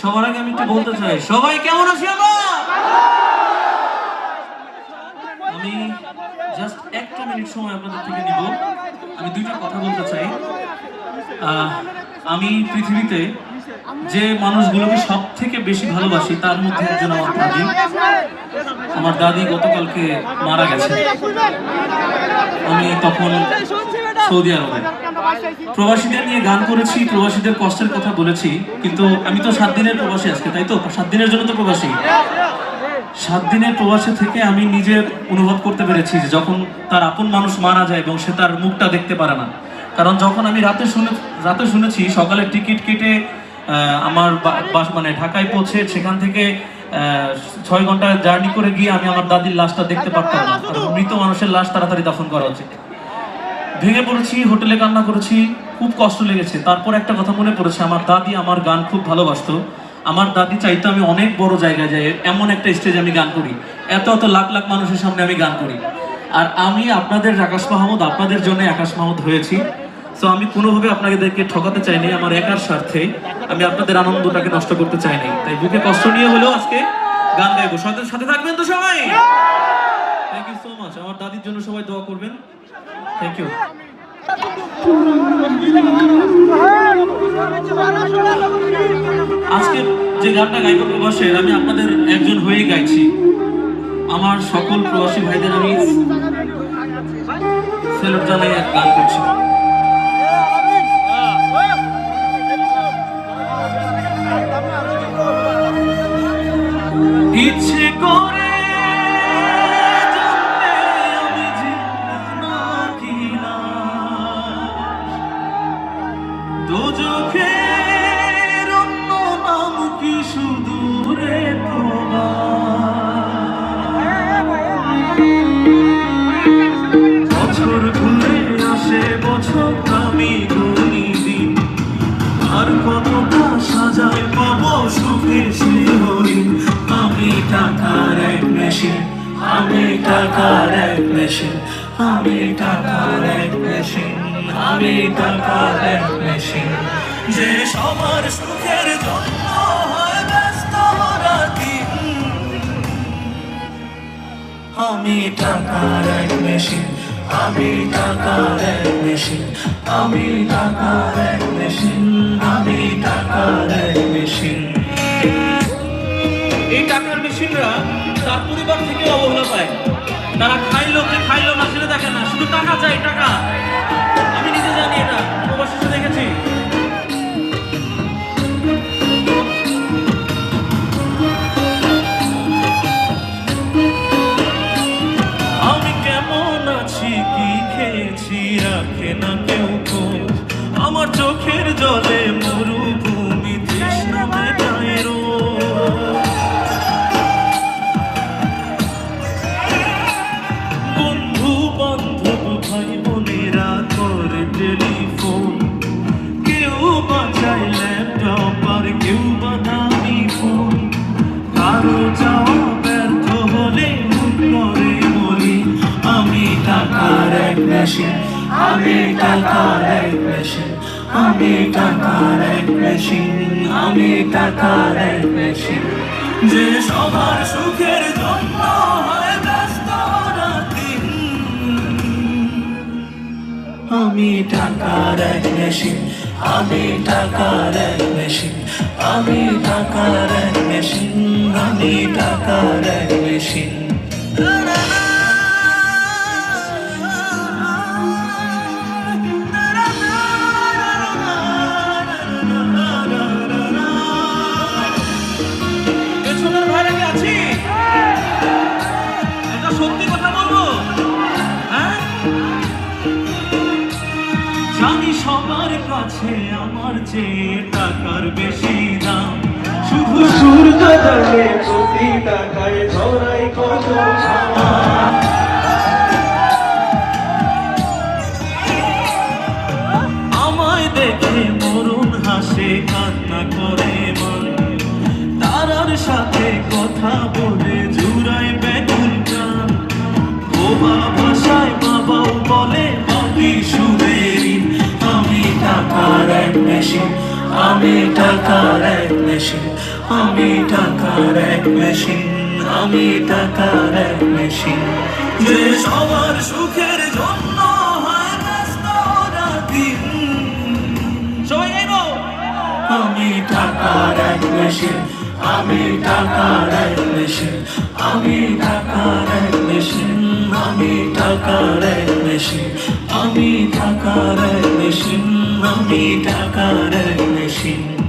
সবার আগে আমি একটু বলতে চাই, সবাই কেমন আছি আমি জাস্ট একটা মিনিট সময় আপনাদের থেকে নিব। আমি দুইটা কথা বলতে চাই। আমি পৃথিবীতে যে মানুষগুলোকে সব থেকে বেশি ভালোবাসি, তার মধ্যে একজন আমার দাদি। আমার দাদি গতকালকে মারা গেছে। আমি তখন সৌদি আরবে। প্রবাসীদের নিয়ে গান করেছি, প্রবাসীদের কষ্টের কথা বলেছি, কিন্তু আমি তো সাত দিনের প্রবাসী আজকে, তাই তো? সাত দিনের জন্য তো প্রবাসী। সাত দিনের প্রবাসে থেকে আমি নিজের অনুভব করতে পেরেছি যে যখন তার আপন মানুষ মারা যায় এবং সে তার মুখটা দেখতে পারে না। কারণ যখন আমি রাতে শুনে, রাতে শুনেছি, সকালে টিকিট কেটে আমার মানে ঢাকায় পৌঁছে সেখান থেকে ছয় ঘণ্টা জার্নি করে গিয়ে আমি আমার দাদির লাশটা দেখতে পারতাম না। মৃত মানুষের লাশ তাড়াতাড়ি দাফন করা উচিত। ভেঙে পড়েছি, হোটেলে কান্না করেছি, খুব কষ্ট লেগেছে। তারপর একটা কথা মনে পড়েছে, আমার দাদি আমার গান খুব ভালোবাসতো। আমার দাদি চাইতো আমি অনেক বড় জায়গায় যাই, এমন একটা স্টেজে আমি গান করি। এত এত লাখ লাখ মানুষের সামনে আমি গান করি। আর আমি আপনাদের আকাশ মাহমুদ, আপনাদের জন্য আকাশ মাহমুদ হয়েছি। সো আমি কোনোভাবে আপনাদেরকে ঠকাতে চাইনি, আমার একার স্বার্থে। আমি আপনাদের আনন্দটাকে নষ্ট করতে চাইনি। তাই বুকে কষ্ট নিয়ে হলেও আজকে গান গাইবো। সাথে থাকবেন তো সবাই? থ্যাংক ইউ সো মাচ আমার দাদির জন্য সবাই দোয়া করবেন। থ্যাংক ইউ আজকে যে গানটা গাইব প্রবাসের, আমি আপনাদের একজন হয়ে গাইছি। আমার সকল প্রবাসী ভাইদের আমি এক গান করছি। ইচ্ছে করে দোজখের অন্য নাম কি সুদূরে বছর ঘুরে আসে, বছর আমি গুনি দিন। আর কতটা সাজায় পাবো সুখে সে হরিণ। আমি টাকার এক মেশিন, আমি টাকার এক মেশিন, আমি টাকার এক মেশিন। আমি টাকার মেশিন যে সবার সুখের জন্য হয় ব্যস্ত আমি টাকার মেশিন আমি টাকার মেশিন আমি টাকার মেশিন আমি টাকার মেশিন এই টাকার মেশিনরা তার পরিবার থেকে অবহেলা পায়। তারা খাইলো, কে খাইলো না সেটা দেখে না, শুধু টাকা চাই, টাকা। চোখের জলে মরুভূমি তৃষ্ণা মেটায় বন্ধু বান্ধব ভাই বোনেরা করে টেলিফোন। কেউ বাজায় ল্যাপটপ আর কেউ বা দামি ফোন। কারও যাওয়া ব্যর্থ হলে করে বলি আমি টাকার এক মেশিন আমি টাকার এক মেশিন আমি টাকার এক মেশিন, আমি টাকার এক মেশিন। যে সবার সুখের জন্য আমি টাকার এক মেশিন, আমি টাকার এক মেশিন, আমি টাকার এক মেশিন, আমি টাকার এক মেশিন। কাছে আমার চেয়ে টাকার বেশি দাম। শুধু সূর্য দলে প্রতি টাকায় ধরাই কত আমি টাকার এক মেশিন, আমি টাকার এক মেশিন, আমি টাকার এক মেশিন। যে সবার সুখের জন্য আমি টাকার এক মেশিন, আমি টাকার এক মেশিন, আমি টাকার এক মেশিন, আমি টাকার এক মেশিন, আমি টাকার এক মেশিন, আমি টাকার এক wishing